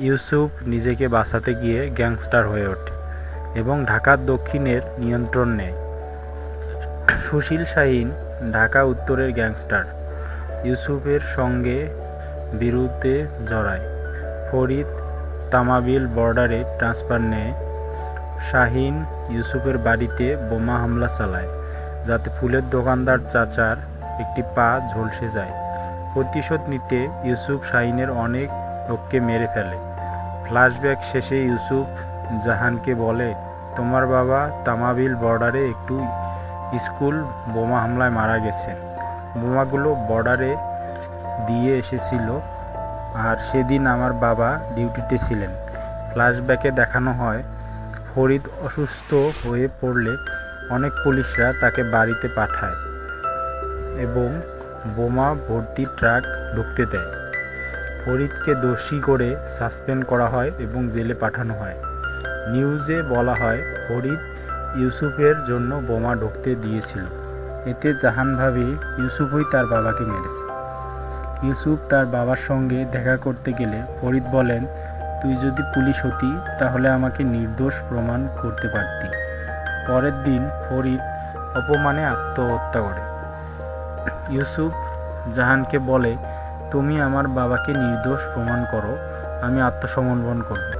ইউসুফ নিজেকে বাঁচাতে গিয়ে গ্যাংস্টার হয়ে ওঠে এবং ঢাকার দক্ষিণের নিয়ন্ত্রণ নেয়। সুশীল শাহীন, ঢাকা উত্তরের গ্যাংস্টার, ইউসুফের সঙ্গে বিরুদ্ধে জড়ায়। ফরিদ তামাবিল বর্ডারে ট্রান্সফার নেয়। শাহিন ইউসুফের বাড়িতে বোমা হামলা চালায়, যাতে ফুলের দোকানদার চাচার একটি পা ঝলসে যায়। প্রতিশোধ নিতে ইউসুফ শাহিনের অনেক লোককে মেরে ফেলে। ফ্ল্যাশব্যাক শেষে ইউসুফ জাহানকে বলে, তোমার বাবা তামাবিল বর্ডারে একটু স্কুল বোমা হামলায় মারা গেছেন। বোমাগুলো বর্ডারে দিয়ে এসেছিল আর সেদিন আমার বাবা ডিউটিতে ছিলেন। ফ্ল্যাশব্যাকে দেখানো হয়, ফরিদ অসুস্থ হয়ে পড়লে অনেক পুলিশরা তাকে বাড়িতে পাঠায় এবং বোমা ভর্তি ট্রাক ঢুকতে দেয়। ফরিদকে দোষী করে সাসপেন্ড করা হয় এবং জেলে পাঠানো হয়। নিউজে বলা হয়, ফরিদ ইউসুফের জন্য বোমা ঢুকতে দিয়েছিল। এতে জাহান ভাবি ইউসুফই তার বাবাকে মেরেছে। ইউসুফ তার বাবার সঙ্গে দেখা করতে গেলে ফরিদ বলেন, তুই যদি পুলিশ হতি, তাহলে আমাকে নির্দোষ প্রমাণ করতে পারতি। পরের দিন ফরিদ অপমানে আত্মহত্যা করে। ইউসুফ জাহানকে বলে তুমি আমার বাবাকে নির্দোষ প্রমাণ করো আমি আত্মসমর্পণ করব।